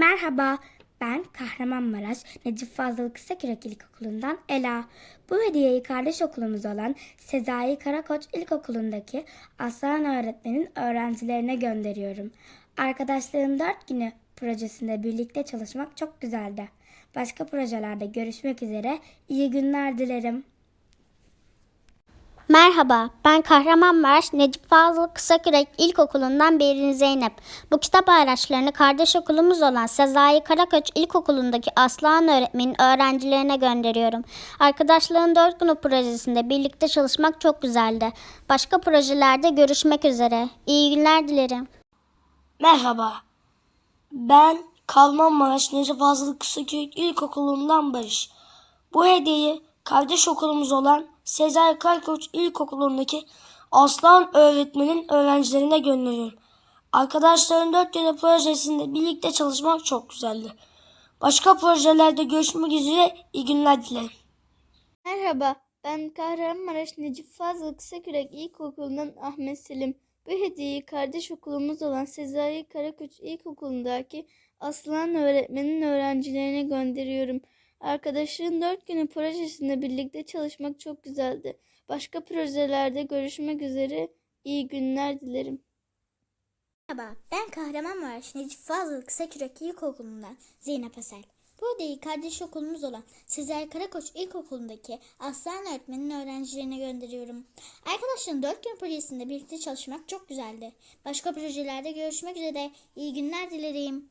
Merhaba, ben Kahramanmaraş Necip Fazıl Kısakürek İlkokulu'ndan Ela. Bu hediyeyi kardeş okulumuz olan Sezai Karakoç İlkokulu'ndaki Aslan öğretmenin öğrencilerine gönderiyorum. Arkadaşlığın dört günü projesinde birlikte çalışmak çok güzeldi. Başka projelerde görüşmek üzere, iyi günler dilerim. Merhaba, ben Kahramanmaraş Necip Fazıl Kısakürek İlkokulu'ndan Berin Zeynep. Bu kitap araçlarını kardeş okulumuz olan Sezai Karakoç İlkokulu'ndaki Aslan öğretmenin öğrencilerine gönderiyorum. Arkadaşlığın dört günü projesinde birlikte çalışmak çok güzeldi. Başka projelerde görüşmek üzere. İyi günler dilerim. Merhaba. Ben Kahramanmaraş Necip Fazıl Kısakürek İlkokulu'ndan Barış. Bu hediyeyi kardeş okulumuz olan Sezai Karakoç İlkokulu'ndaki Aslan öğretmenin öğrencilerine gönderiyorum. Arkadaşların dört tane projesinde birlikte çalışmak çok güzeldi. Başka projelerde görüşmek üzere iyi günler dilerim. Merhaba, ben Kahramanmaraş Necip Fazıl Kısakürek İlkokulu'ndan Ahmet Selim. Bu hediyeyi kardeş okulumuz olan Sezai Karakoç İlkokulu'ndaki Aslan öğretmenin öğrencilerine gönderiyorum. Arkadaşların dört günü projesinde birlikte çalışmak çok güzeldi. Başka projelerde görüşmek üzere iyi günler dilerim. Merhaba, ben Kahramanmaraş Necip Fazıl Kısakürek İlkokulu'ndan Zeynep Asel. Bu hediyeyi kardeş okulumuz olan Sezai Karakoç İlkokulu'ndaki Aslan öğretmenin öğrencilerine gönderiyorum. Arkadaşların dört gün projesinde birlikte çalışmak çok güzeldi. Başka projelerde görüşmek üzere. İyi günler dilerim.